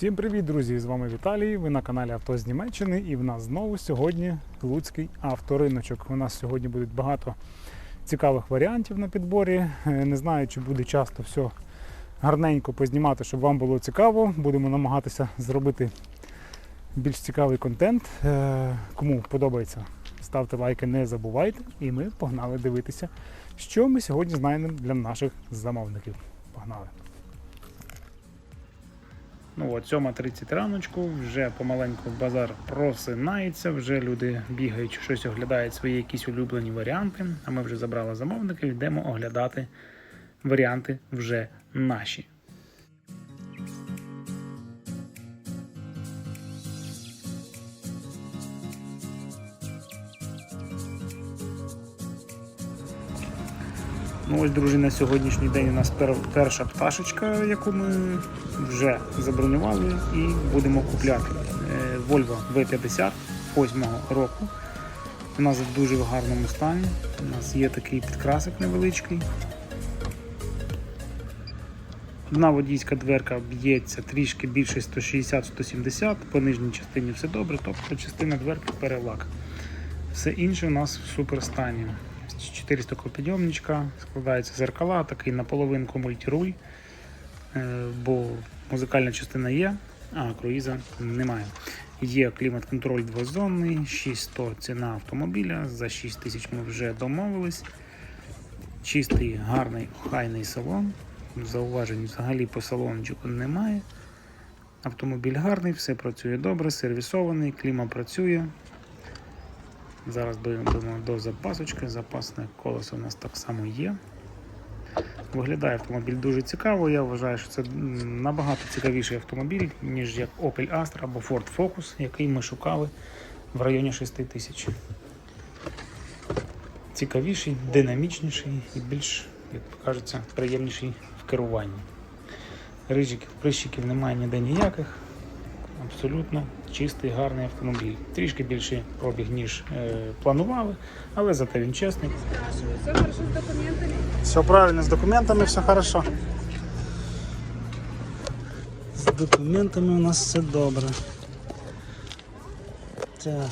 Всім привіт, друзі! З вами Віталій. Ви на каналі Авто з Німеччини і в нас знову сьогодні Луцький авториночок. У нас сьогодні буде багато цікавих варіантів на підборі. Е, Не знаю, чи буде часто все гарненько познімати, щоб вам було цікаво. Будемо намагатися зробити більш цікавий контент. Е, Кому подобається, ставте лайки, не забувайте. І ми погнали дивитися, що ми сьогодні знайдемо для наших замовників. Погнали! Ну от 7.30 раночку, вже помаленьку базар просинається, вже люди бігають, щось оглядають свої якісь улюблені варіанти. А ми вже забрали замовників, йдемо оглядати варіанти вже наші. Ну Ось, друзі, на сьогоднішній день у нас пер перша пташечка, яку ми вже забронювали і будемо купляти. Е, Volvo V50 8-го року. Вона в дуже гарному стані. У нас є такий підкрасик невеличкий. Одна водійська дверка б'ється трішки більше 160-170, по нижній частині все добре, тобто частина дверки перелак. Все інше у нас в супер стані. 400 підйомничка, складається зеркала, такий наполовинку мультируль, е, бо музикальна частина є, а круїза немає. Є клімат-контроль двозонний, 600 ціна автомобіля, за 6 тисяч ми вже домовились. Чистий, гарний, хайний салон. Зауважень взагалі по салончику немає. Автомобіль гарний, все працює добре, сервісований, кліма працює. Зараз будемо до запасочки. Запасне колесо у нас так само є. Виглядає автомобіль дуже цікаво. Я вважаю, що це набагато цікавіший автомобіль, ніж як Opel Astra або Ford Focus, який ми шукали в районі 6 тисяч. Цікавіший, динамічніший і більш, як кажеться, приємніший в керуванні. Рижиків, прищиків немає ніде ніяких. Абсолютно чистий, гарний автомобіль. Трішки більший пробіг, ніж е, планували, але зате він чесний. Все хорошо с документами? Все правильно, з документами все хорошо. З документами у нас все добре. Так.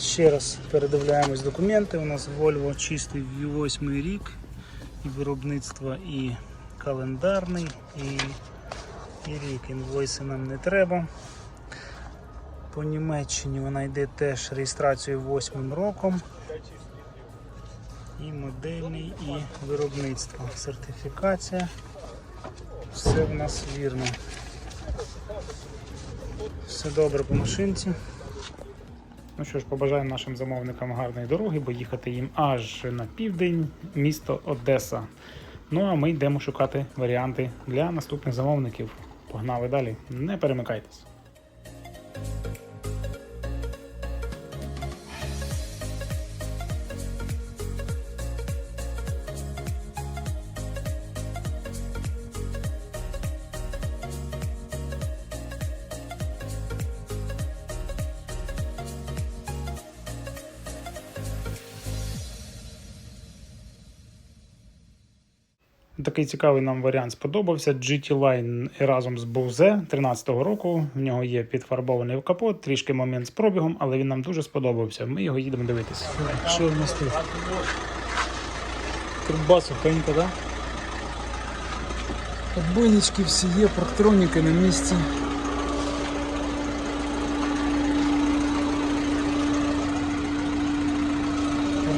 Ще раз передивляємось документи. У нас Volvo чистий 8 рік, і виробництво, і календарний, і, і рік. Інвойси нам не треба. По Німеччині вона йде теж реєстрацією 8 роком і модельний, і виробництво. Сертифікація. Все в нас вірно. Все добре по машинці. Ну що ж, побажаємо нашим замовникам гарної дороги, бо їхати їм аж на південь, місто Одеса. Ну а ми йдемо шукати варіанти для наступних замовників. Погнали далі, не перемикайтесь. Такий цікавий нам варіант сподобався. GT Line разом з Bose 13-го року. В нього є підфарбований капот, трішки момент з пробігом, але він нам дуже сподобався. Ми його їдемо дивитися. Що в нас тут? Труба сухенька, так? Отбойнички всі є, парктроніки на місці.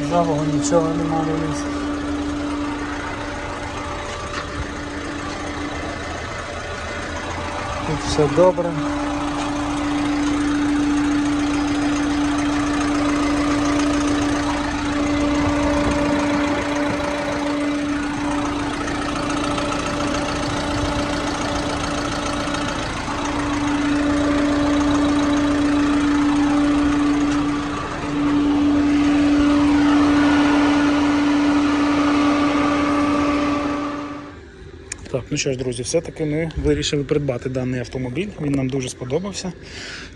Ржавого нічого немає на місці. Тут все добре. Ну що ж, друзі, все-таки ми вирішили придбати даний автомобіль. Він нам дуже сподобався.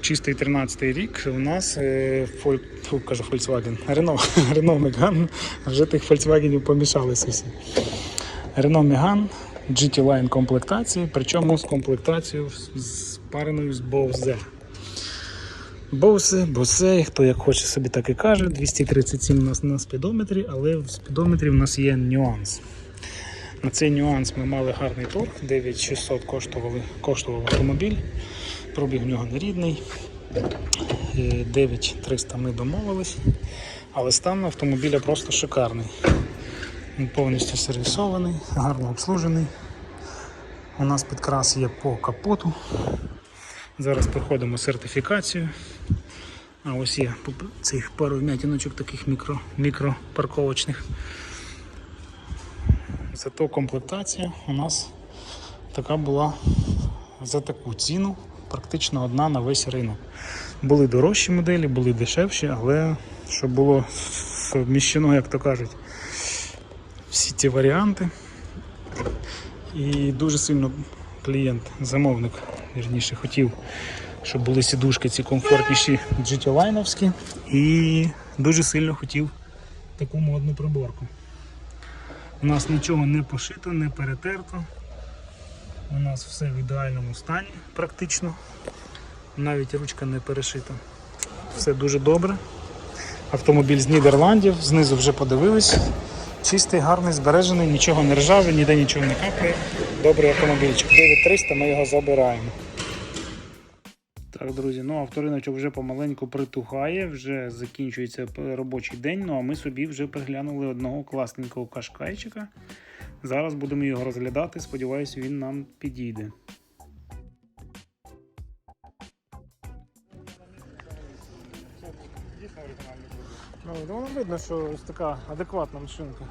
Чистий 13-й рік. У нас е, фоль... Фу, кажу Volkswagen, Renault, Renault Megane. Вже тих Volkswagen помішалися всі. Renault Megane GT Line комплектації, причому з комплектацією з- пареною з Bose. Bose, Bose, хто як хоче собі так і каже, 237 у нас на спідометрі, але в спідометрі в нас є нюанс. На цей нюанс ми мали гарний торг, 9600 коштували, коштував автомобіль, пробіг в нього нерідний. Е, 9300 ми домовились, але стан автомобіля просто шикарний. Він повністю сервісований, гарно обслужений. У нас підкрас є по капоту. Зараз проходимо сертифікацію. А ось є цих пару вмятіночок таких мікро, мікропарковочних. Зато комплектація у нас така була за таку ціну, практично одна на весь ринок. Були дорожчі моделі, були дешевші, але щоб було совміщено, як то кажуть, всі ці варіанти. І дуже сильно клієнт, замовник, вірніше, хотів, щоб були сідушки ці комфортніші GT-лайновські і дуже сильно хотів таку модну приборку. У нас нічого не пошито, не перетерто. У нас все в ідеальному стані практично. Навіть ручка не перешита. Все дуже добре. Автомобіль з Нідерландів, знизу вже подивились. Чистий, гарний, збережений, нічого не ржаве, ніде нічого не капає. Добрий автомобільчик. 9300 ми його забираємо. Так, друзі, ну авториночок вже помаленьку притухає, вже закінчується робочий день. Ну а ми собі вже приглянули одного класненького кашкайчика. Зараз будемо його розглядати. Сподіваюся, він нам підійде. Ну, воно видно, що ось така адекватна машинка.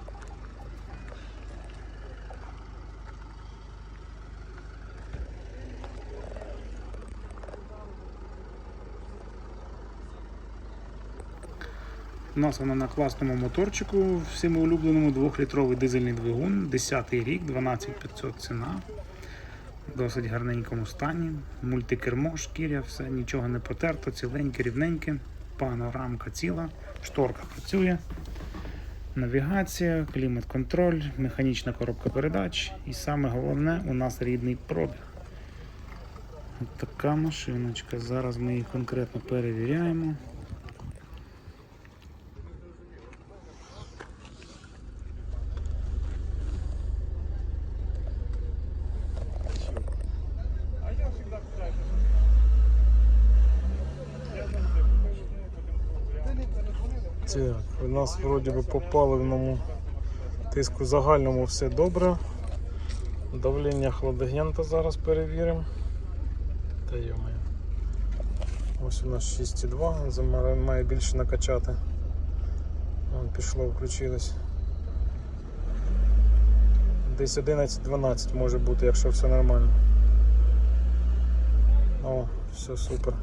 У нас вона на класному моторчику, всім улюбленому 2-літровий дизельний двигун, 10 й рік, 12500 ціна. Досить гарненькому стані. Мультикермо, шкіря, все, нічого не потерто, ціленьке, рівненьке, панорамка ціла, шторка працює. Навігація, клімат-контроль, механічна коробка передач і саме головне у нас рідний пробіг. От така машиночка. Зараз ми її конкретно перевіряємо. Так, у нас вроді би по паливному тиску загальному все добре. Давлення хладагента зараз перевіримо. Та йомаю. Ось у нас 6,2, замає- має більше накачати. Вон пішло, включилось. Десь 11-12 може бути, якщо все нормально. О, все супер.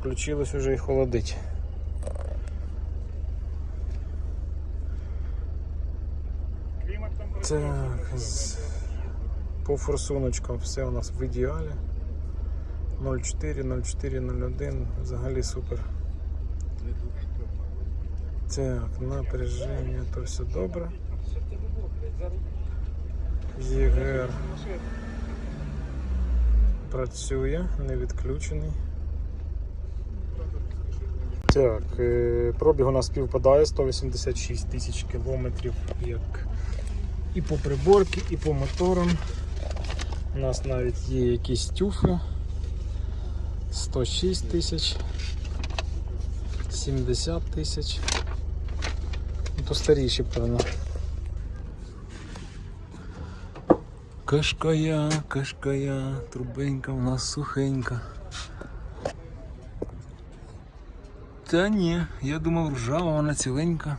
Включилось уже і холодить. Так, по форсуночкам все у нас в ідеалі. 0,4, 0,4, 0,1, взагалі супер. Так, напряження, то все добре. ЄГР працює, не відключений. Так, е, пробіг у нас співпадає 186 тисяч кілометрів, як і по приборці, і по моторам. У нас навіть є якісь тюфи. 106 тисяч, 70 тисяч. Ну, То старіші, певно. Кашкая, кашкая, трубенька у нас сухенька. Та ні, я думав ржава, вона ціленька.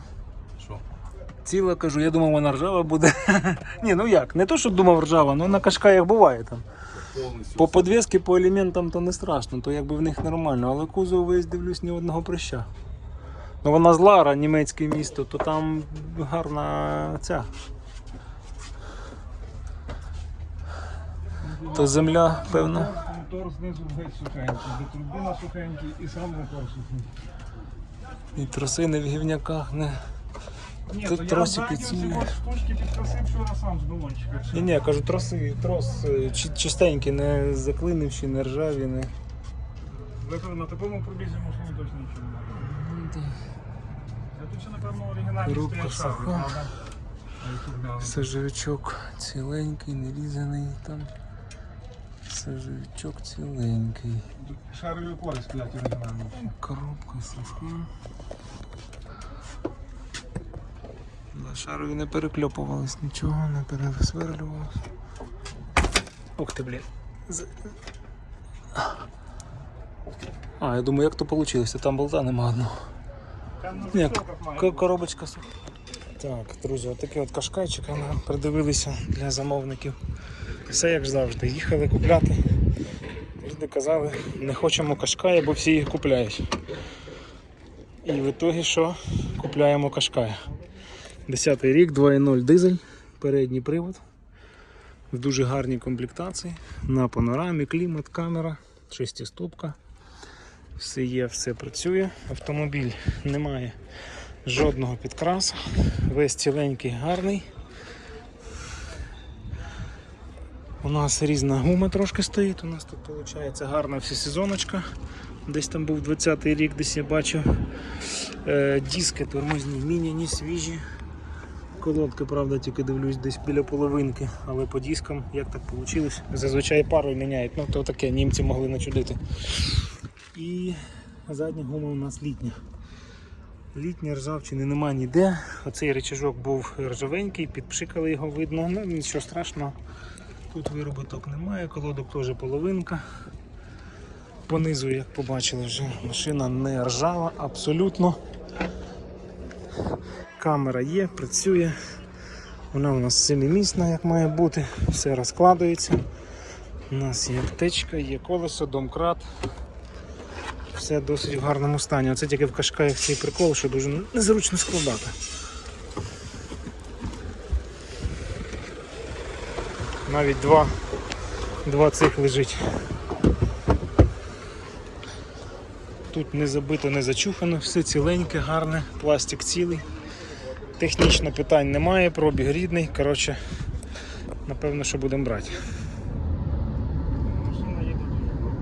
Ціла кажу, я думав, вона ржава буде. Ні, ну як, не то, що думав ржава, ну на кашкаях буває там. По подвески, по елементам то не страшно, то якби в них нормально, але кузов весь дивлюсь ні одного прища. Ну вона з Лара, німецьке місто, то там гарна ця. То земля, певно. Мотор знизу геть сухенький, де турбина сухенький і сам мотор сухенький. І троси не в гівняках, не, Ні, Тут штучки підкосив вчора сам з балончика. Ні, ні, я кажу, троси, трос е, чи- чистенький, не заклинивші, не ржаві, не. На такому пробізі машині точно нічого не треба. Я тут ще, напевно, оригінальний Коробка стоять шари, суха. правда? А і тут глянемо. Сажовичок ціленький, не різаний там. Сажовичок ціленький. Шарові опори сплять оригінальні. Коробка суха. На шарові не перекльопувались нічого, не пересверлювалось. Ух ти, блін. А, я думаю, як то вийшло? Там болта нема одного. Ні, коробочка суха. Так, друзі, отакий от кашкайчик ми придивилися для замовників. Все як завжди. Їхали купляти. Люди казали, не хочемо кашкая, бо всі їх купляють. І в ітогі що? Купляємо кашкая. 10 рік, 2.0 дизель, передній привод. В дуже гарній комплектації. На панорамі, клімат, камера, шестиступка. Все є, все працює. Автомобіль не має жодного підкрасу. Весь ціленький, гарний. У нас різна гума трошки стоїть. У нас тут виходить гарна всесезоночка. Десь там був 20-й рік, десь я бачив. Е, диски тормозні міняні, свіжі. Колодки, правда, тільки дивлюсь десь біля половинки, але по дискам як так вийшло? Зазвичай пару міняють, ну то таке, німці могли начудити. І задня гума у нас літня. Літня ржавчини нема ніде. Оцей речажок був ржавенький, підпшикали його видно, ну нічого страшного. Тут вироботок немає, колодок теж половинка. Понизу, як побачили, вже машина не ржава абсолютно. Камера є, працює. Вона у нас семимісна, як має бути, все розкладується. У нас є аптечка, є колесо, домкрат. Все досить в гарному стані. Оце тільки в кашкаях цей прикол, що дуже незручно складати. Навіть два, два цих лежить. Тут не забито, не зачухано, все ціленьке, гарне, пластик цілий. Технічно питань немає, пробіг рідний. Коротше, напевно, що будемо брати. Машина їде дуже добре.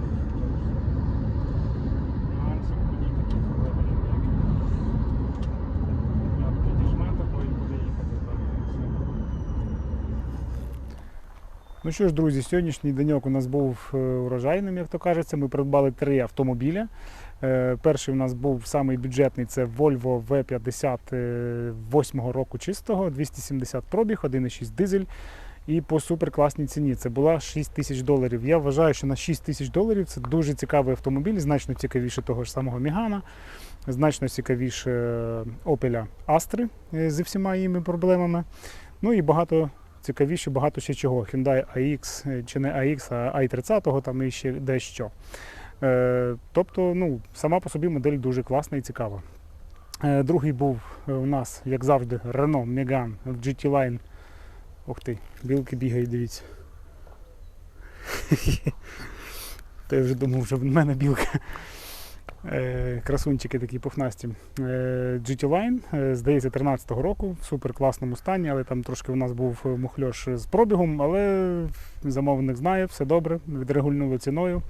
Нюансів по ній таких взагалі ніяких. Як підіжме такої, буде їхати далі. Ну що ж, друзі, сьогоднішній деньок у нас був е, урожайним, як то кажеться. Ми придбали три автомобіля. Е, Перший у нас був самий бюджетний це Volvo V50 е, 8 року чистого, 270 пробіг, 1,6 дизель. І по суперкласній ціні це була 6 тисяч доларів. Я вважаю, що на 6 тисяч доларів це дуже цікавий автомобіль, значно цікавіше того ж самого Мігана, значно цікавіше е, Opel Astra е, зі всіма їми проблемами. Ну і багато цікавіше, багато ще чого. Hyundai AX, е, чи не AX, а i30, там і ще дещо. Е, Тобто, ну, сама по собі модель дуже класна і цікава. Е, Другий був у нас, як завжди, Renault Megane в GT Line. Ух ти, білки бігають, дивіться. То я вже думав, що в мене білка. Е, Красунчики такі пухнасті. Е, GT Line, е, здається, 13-го року, в супер класному стані, але там трошки у нас був мухльош з пробігом, але замовник знає, все добре, відрегульнули ціною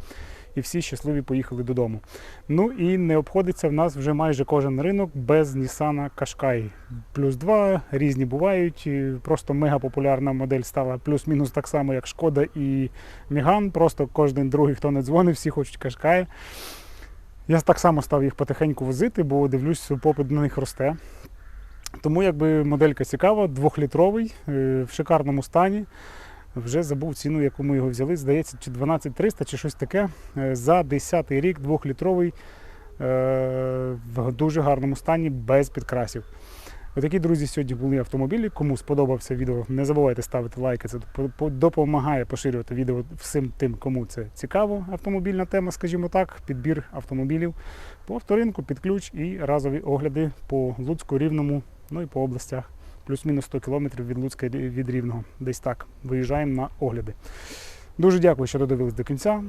і всі щасливі поїхали додому. Ну і не обходиться в нас вже майже кожен ринок без Nissan Qashqai. Плюс 2, різні бувають. Просто мега популярна модель стала плюс-мінус так само, як Шкода і Міган. Просто кожен другий, хто не дзвонив, всі хочуть Qashqai. Я так само став їх потихеньку возити, бо дивлюсь, попит на них росте. Тому якби моделька цікава, двохлітровий, е, в шикарному стані. Вже забув ціну, яку ми його взяли. Здається, чи 12300, чи щось таке. Е, За 10 рік двохлітровий е, в дуже гарному стані, без підкрасів. Отакі, друзі, сьогодні були автомобілі. Кому сподобався відео, не забувайте ставити лайки. Це по- по- допомагає поширювати відео всім тим, кому це цікаво. Автомобільна тема, скажімо так, підбір автомобілів по авторинку, під ключ і разові огляди по Луцьку, Рівному, ну і по областях. Плюс-мінус 100 кілометрів від Луцька від Рівного. Десь так. Виїжджаємо на огляди. Дуже дякую, що додивились до кінця.